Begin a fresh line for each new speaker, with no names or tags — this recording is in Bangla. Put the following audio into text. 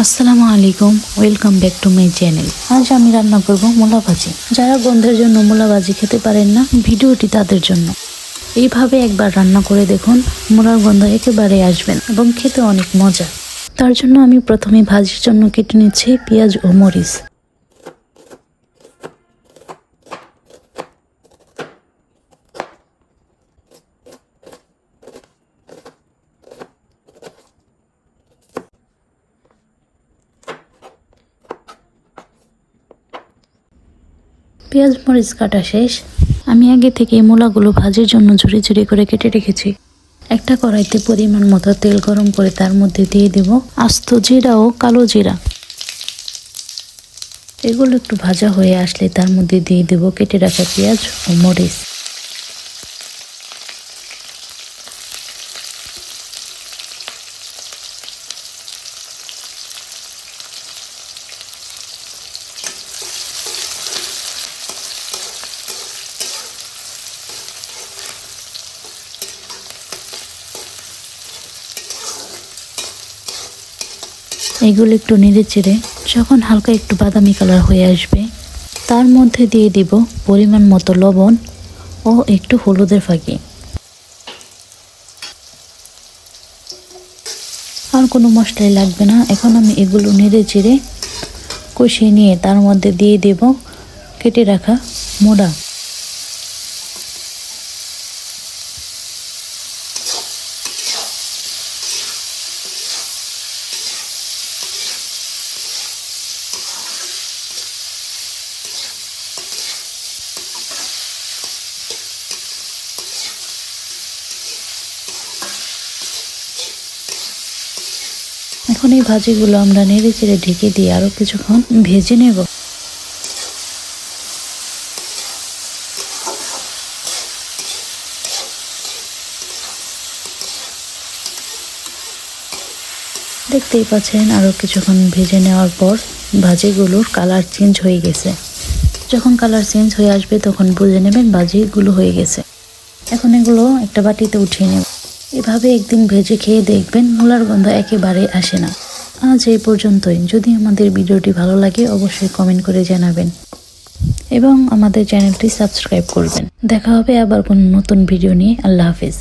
আসসালামু আলাইকুম welcome back to my channel আজ আমি রান্না করব মূলা ভাজি যারা গন্ধের জন্য মূলা ভাজি খেতে পারেন না, ভিডিওটি তাদের জন্য। এইভাবে একবার রান্না করে দেখুন, মূলার গন্ধ একেবারে আসবেন এবং খেতে অনেক মজা। তার জন্য আমি প্রথমে ভাজির জন্য কেটে নিচ্ছি পেঁয়াজ ও মরিচ। পেঁয়াজ মরিচ কাটা শেষ। আমি আগে থেকে মূলাগুলো ভাজির জন্য ঝুড়ি ঝুড়ি করে কেটে রেখেছি। একটা কড়াইতে পরিমাণ মতো তেল গরম করে তার মধ্যে দিয়ে দেব আস্ত জিরা ও কালো জিরা। এগুলো একটু ভাজা হয়ে আসলে তার মধ্যে দিয়ে দেব কেটে রাখা পেঁয়াজ ও মরিচ। এগুলো একটু নেড়ে চেড়ে যখন হালকা একটু বাদামি কালার হয়ে আসবে, তার মধ্যে দিয়ে দিব পরিমাণ মতো লবণ ও একটু হলুদের ফাঁকি। আর কোনো মশলাই লাগবে না। এখন আমি এগুলো নেড়ে চেড়ে কষিয়ে নিয়ে তার মধ্যে দিয়ে দেব কেটে রাখা মোড়া। এখন এই ভাজিগুলো আমরা নেড়ে চেড়ে ঢেকে দিয়ে আরও কিছুক্ষণ ভেজে নেব। দেখতেই পাচ্ছেন, আরও কিছুক্ষণ ভেজে নেওয়ার পর ভাজিগুলোর কালার চেঞ্জ হয়ে গেছে। যখন কালার চেঞ্জ হয়ে আসবে তখন বুঝে নেবেন ভাজিগুলো হয়ে গেছে। এখন এগুলো একটা বাটিতে উঠিয়ে নেব। এভাবে একদিন ভেজে খেয়ে দেখবেন মূলার গন্ধ একেবারে আসে না। আজ এই পর্যন্তই। যদি আমাদের ভিডিওটি ভালো লাগে, অবশ্যই কমেন্ট করে জানাবেন। এবং আমাদের চ্যানেলটি সাবস্ক্রাইব করবেন। দেখা হবে আবার কোনো নতুন ভিডিও নিয়ে। আল্লাহ হাফিজ।